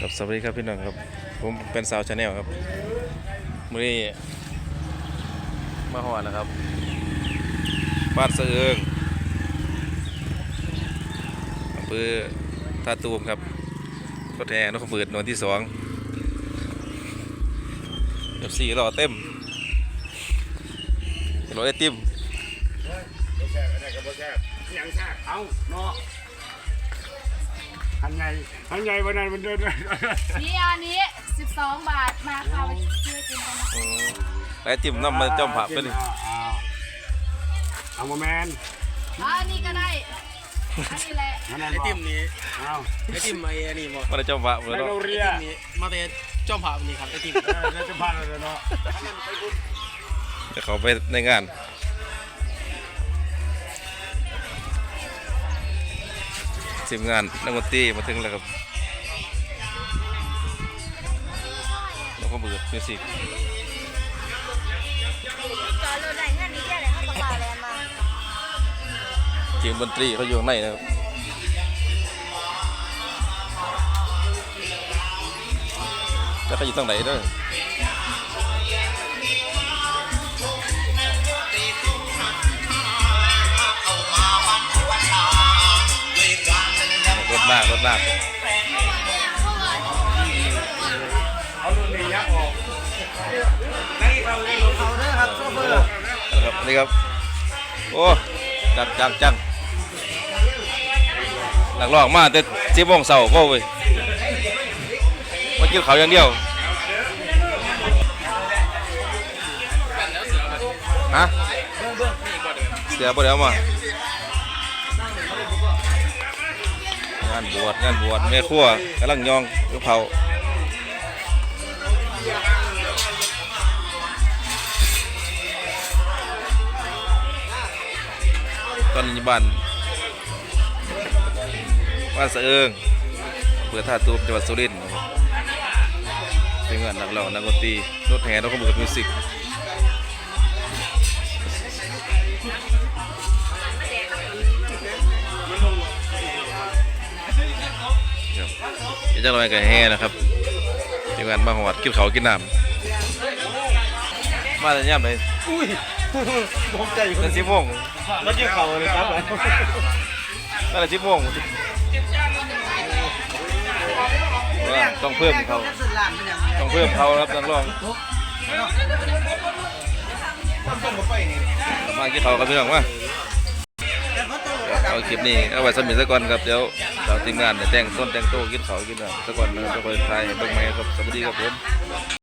ครับสวัสดีครับพี่น้องครับ ผมเป็นสาวชาแนลครับมื่อนี้มาหอดแล้วครับบ้านเสะเอิงอำเภอท่าตูมครับรถแห่นกขบืดนวนที่สองเดี๋ยวสี่รอเต็มรถไอติมอะไรก็บ่แซ่บหยังแซ่บเอาเนาะ หันใหญ่หันใหญ่วันนั้นมันเดินนี่อันนี้ 12 บาทมาค่ะไปช่วยกินกันนะอืมไอติมน้ำมาจอมผับไปเลยเอาเอาโมแมนอ๋ออันนี้ก็ได้ อันนี้แหละนั่นนั่นไอติมนี้เอาไอติมไอ้นี่บ่มาได้จอมผับเลในยเนาะโรงไอเรียตินมนี้มาแต่จอมผาวันนี้ครับไอติม เออในจะพาเลยเนาะ เดี๋ยวเขาไปในงาน ทีมงานนักดนตรีมาถึงแล้วครับแล้วก็เบิดมิวสิกทีมดนตรีเขาอยู่ข้างในนะครับแล้วก็อยู่ตรงไหนเด้อ รถมากรถมากเอารุ่นนี้ยักออกนี่เราเล่นเขาได้ครับนี่ครับ โอ้จังจังจังหลักลอกมาแต่สิบโมงเสาร์ก็เว้ยมากินเขาอย่างเดียวฮะเสียบ่ได้เอามา งานบวชงานบวชแม่ครัวกำลังยองลูกเผาตอนนี้บ้านบ้านสะเอิงอำเปิดท่าตูมจังหวัดสุรินทร์นะครับเป็นงานนักร้องนักดนตรีรถแห่รถขบวนมิวสิก เดี๋ยวจะลอยกับแห่นะครับเป็นงานมาหอดกินเขาวกินน้ำมาแต่ย่ำเลยผมใจเป็นสิบโมงรถเกี่ยวเขาเลยครับนั่นแหละสิบโมงว่าต้องเพิ่มเขาต้องเพิ่มเขาครับนักร้องมากี่เขาครับพี่น้องมาเอาคลิปนี้เอาไว้สมิธซะก่อนครับเดี๋ยวเรา ทีมงานเนี่ยแต่งต้นแต่งโตวกินเขาวกินอะไรสักวันนะครับจะไปถ่ายให้เบิ่งไหมครับสวัสดีครับผม